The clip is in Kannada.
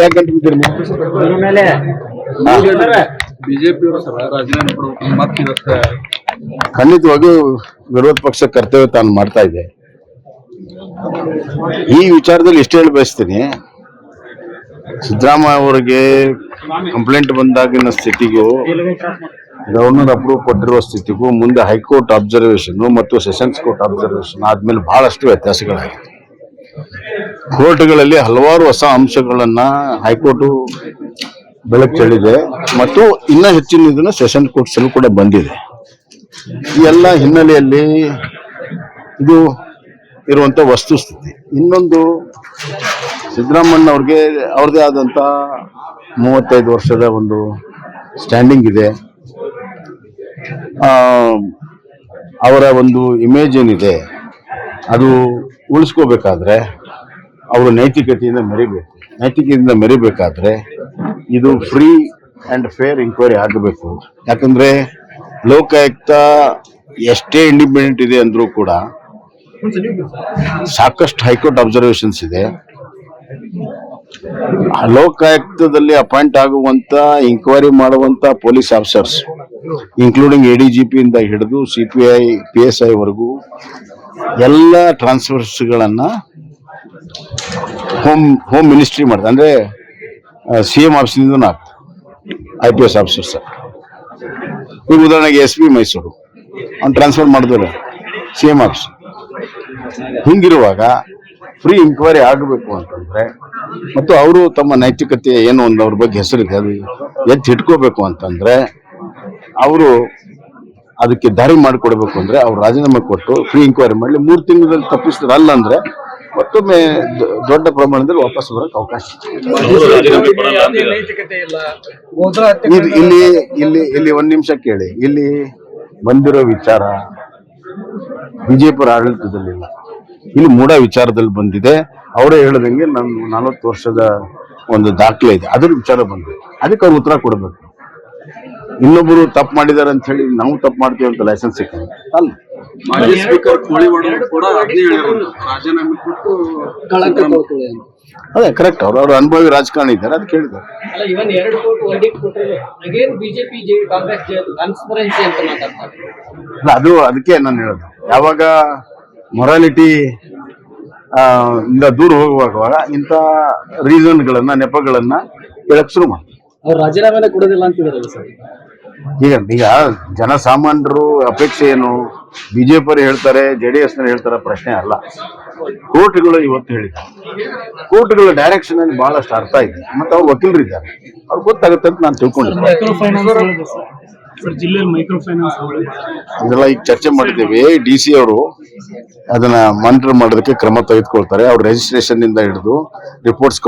ಯಾಕೆ ಗಂಟು ಬಿದ್ದೀರಿ ನೀವು? ಬಿಜೆಪಿ ಅವರು ಸರ್ ರಾಜೀನಾಮೆ ಕೊಡ್ಬೇಕು ಮತ್ತೆ ಇವತ್ತ. ಖಂಡಿತವಾಗಿಯೂ ವಿರೋಧ ಪಕ್ಷ ಕರ್ತವ್ಯ ತಾನು ಮಾಡ್ತಾ ಇದೆ. ಈ ವಿಚಾರದಲ್ಲಿ ಇಷ್ಟು ಹೇಳಿ ಬಯಸ್ತೀನಿ. ಸಿದ್ದರಾಮಯ್ಯ ಅವರಿಗೆ ಕಂಪ್ಲೇಂಟ್ ಬಂದಾಗಿನ ಸ್ಥಿತಿಗೂ ಗವರ್ನರ್ ಅಪ್ರೂವ್ ಕೊಟ್ಟಿರುವ ಸ್ಥಿತಿಗೂ ಮುಂದೆ ಹೈಕೋರ್ಟ್ ಅಬ್ಸರ್ವೇಷನ್ ಮತ್ತು ಸೆಷನ್ಸ್ ಕೋರ್ಟ್ ಅಬ್ಸರ್ವೇಷನ್ ಆದ್ಮೇಲೆ ಬಹಳಷ್ಟು ವ್ಯತ್ಯಾಸಗಳಾಗಿದೆ ಕೋರ್ಟ್ಗಳಲ್ಲಿ ಹಲವಾರು ಹೊಸ ಅಂಶಗಳನ್ನ ಹೈಕೋರ್ಟ್ ಬೆಳಕು ಚೆಲ್ಲಿದೆ ಮತ್ತು ಇನ್ನ ಹೆಚ್ಚಿನ ಇದನ್ನ ಸೆಷನ್ ಕೋರ್ಟ್ಸ್ ಅಲ್ಲೂ ಕೂಡ ಬಂದಿದೆ. ಈ ಎಲ್ಲ ಹಿನ್ನೆಲೆಯಲ್ಲಿ ಇದು ಇರುವಂತ ವಸ್ತುಸ್ಥಿತಿ ಇನ್ನೊಂದು ಸಿದ್ದರಾಮಣ್ಣ ಅವ್ರಿಗೆ ಅವ್ರದೇ ಆದಂತ ಮೂವತ್ತೈದು ವರ್ಷದ ಒಂದು ಸ್ಟ್ಯಾಂಡಿಂಗ್ ಇದೆ. ಅವರ ಒಂದು ಇಮೇಜ್ ಏನಿದೆ, ಅದು ಉಳಿಸ್ಕೋಬೇಕಾದ್ರೆ ಅವರು ನೈತಿಕತೆಯಿಂದ ಮೆರಿಬೇಕು. ನೈತಿಕತೆಯಿಂದ ಮೆರಿಬೇಕಾದ್ರೆ ಇದು ಫ್ರೀ ಅಂಡ್ ಫೇರ್ ಇನ್ಕ್ವೈರಿ ಆಗಬೇಕು. ಯಾಕಂದ್ರೆ ಲೋಕಾಯುಕ್ತ ಎಷ್ಟೇ ಇಂಡಿಪೆಂಡೆಂಟ್ ಇದೆ ಅಂದ್ರೂ ಕೂಡ ಸಾಕಷ್ಟು ಹೈಕೋರ್ಟ್ ಅಬ್ಸರ್ವೇಷನ್ಸ್ ಇದೆ. ಲೋಕಾಯುಕ್ತದಲ್ಲಿ ಅಪಾಯಿಂಟ್ ಆಗುವಂತ ಇನ್ಕ್ವೈರಿ ಮಾಡುವಂತ police officers including A D G P ಇಂದ ಹಿಡಿದು ಸಿಪಿಐ ಪಿ ಎಸ್ ಐ ವರೆಗೂ ಎಲ್ಲ ಟ್ರಾನ್ಸ್ಫರ್ಸ್ಗಳನ್ನ ಹೋಮ್ ಹೋಮ್ ಮಿನಿಸ್ಟ್ರಿ ಮಾಡಿದೆ. ಅಂದ್ರೆ ಸಿ ಎಂ ಆಫೀಸಿನಿಂದ ಐ ಪಿ ಎಸ್ ಆಫೀಸರ್ಸ್ ಈಗ ಉದಾಹರಣೆಗೆ ಎಸ್ ಪಿ ಮೈಸೂರು ಅವ್ನು ಟ್ರಾನ್ಸ್ಫರ್ ಮಾಡಿದ್ರೆ ಸಿ ಎಂ ಆಫೀಸ್ ಹಿಂಗಿರುವಾಗ ಫ್ರೀ ಇಂಕ್ವೈರಿ ಆಗಬೇಕು ಅಂತಂದ್ರೆ, ಮತ್ತು ಅವರು ತಮ್ಮ ನೈತಿಕತೆ ಏನು ಒಂದು ಅವ್ರ ಬಗ್ಗೆ ಹೆಸರಿಗೆ ಎತ್ತಿ ಇಟ್ಕೋಬೇಕು ಅಂತಂದ್ರೆ, ಅವರು ಅದಕ್ಕೆ ದಾರಿ ಮಾಡಿಕೊಡ್ಬೇಕು ಅಂದ್ರೆ ಅವ್ರು ರಾಜೀನಾಮೆ ಕೊಟ್ಟು ಫ್ರೀ ಇಂಕ್ವೈರಿ ಮಾಡಲಿ. ಮೂರು ತಿಂಗಳಲ್ಲಿ ತಪ್ಪಿಸ್ತಾರೆ. ಅಲ್ಲ ಅಂದ್ರೆ ಮತ್ತೊಮ್ಮೆ ದೊಡ್ಡ ಪ್ರಮಾಣದಲ್ಲಿ ವಾಪಸ್ ಬರಕ್ಕೆ ಅವಕಾಶ ಇಲ್ಲ. ಇಲ್ಲಿ ಇಲ್ಲಿ ಇಲ್ಲಿ ಒಂದ್ ನಿಮಿಷ ಕೇಳಿ. ಇಲ್ಲಿ ಬಂದಿರೋ ವಿಚಾರ ಬಿಜೆಪಿ ಆಡಳಿತದಲ್ಲಿಲ್ಲ ಇಲ್ಲಿ. ಮೂಡ ವಿಚಾರದಲ್ಲಿ ಬಂದಿದೆ. ಅವರೇ ಹೇಳದಂಗೆ ನಾನು ನಲವತ್ತು ವರ್ಷದ ಒಂದು ದಾಖಲೆ ಇದೆ. ಅದ್ರ ವಿಚಾರ ಬಂದಿದೆ. ಅದಕ್ಕೆ ಅವ್ರು ಉತ್ತರ ಕೊಡಬೇಕು. ಇನ್ನೊಬ್ಬರು ತಪ್ಪು ಮಾಡಿದಾರೆ ಅಂತ ಹೇಳಿ ನಾವು ತಪ್ಪು ಮಾಡ್ತೀವಿ ಅಂತ ಲೈಸೆನ್ಸ್ ಸಿಕ್ಕಲ್ಲ. ಅಲ್ಲ. ಮಾಜಿ ಸ್ಪೀಕರ್ ಕೋಳಿವಾಡ ಕೂಡ ಅದನ್ನೇ ಹೇಳಿದ್ರು ರಾಜೀನಾಮೆ ಕೊಟ್ಟು ಕಳಂಕ ಅಂತ. ಅದೇ ಕರೆಕ್ಟ್ ಅವ್ರು ಅವ್ರ ಅನುಭವಿ ರಾಜಕಾರಣಿ ಇದ್ದಾರೆ ಅದು ಕೇಳಿದ್ದಾರೆ ಅಲ್ಲ ಇವನ್ ಎರಡು ಕೋಟಿ ವರ್ಡಿಕ್ಟ್ ಕೊಟ್ಟರೆ ಅಗೇನ್ ಬಿಜೆಪಿ ಕಾಂಗ್ರೆಸ್ ಕಾನ್ಸ್ಪರೆನ್ಸಿ ಅಂತ ಮಾತಾಡ್ತಾರೆ? ಅಲ್ಲ ಅದು ಅದಕ್ಕೆ ನಾನು ಹೇಳೋದು. ಯಾವಾಗ ಮೊರಾಲಿಟಿ ಇಂದ ದೂರ ಹೋಗುವಾಗ ಇಂಥ ರೀಸನ್ಗಳನ್ನ ನೆಪಗಳನ್ನ ಹೇಳಕ್ ಶುರು ಮಾಡಿ ಅವ್ರು ರಾಜೀನಾಮೆ ಕೊಡೋದಿಲ್ಲ ಅಂತಿದಾರಲ್ಲ ಸರ್. ಈಗ ಈಗ ಜನಸಾಮಾನ್ಯರು ಅಪೇಕ್ಷೆ ಏನು? ಬಿಜೆಪಿ ಹೇಳ್ತಾರೆ ಜೆ ಡಿ ಎಸ್ನ ಹೇಳ್ತಾರೆ ಪ್ರಶ್ನೆ ಅಲ್ಲ. ಕೋರ್ಟ್ಗಳು ಇವತ್ತು ಹೇಳಿದ ಕೋರ್ಟ್ಗಳ ಡೈರೆಕ್ಷನ್ ಅಲ್ಲಿ ಬಹಳಷ್ಟು ಅರ್ಥ ಇದೆ. ಮತ್ತೆ ಅವ್ರು ವಕೀಲರಿದ್ದಾರೆ. ಅವ್ರಿಗೆ ಗೊತ್ತಾಗುತ್ತೆ ಅಂತ ನಾನು ತಿಳ್ಕೊಂಡಿದ್ದೆ ಇದೆಲ್ಲ ಈಗ ಚರ್ಚೆ ಮಾಡಿದ್ದೇವೆ ಡಿ ಸಿ ಅವರು ಅದನ್ನ ಮಾನಿಟರ್ ಮಾಡೋದಕ್ಕೆ ಕ್ರಮ ತೆಗೆದುಕೊಳ್ತಾರೆ. ಅವ್ರ ರಿಜಿಸ್ಟ್ರೇಷನ್ ಇಂದ ಹಿಡಿದು ರಿಪೋರ್ಟ್ಸ್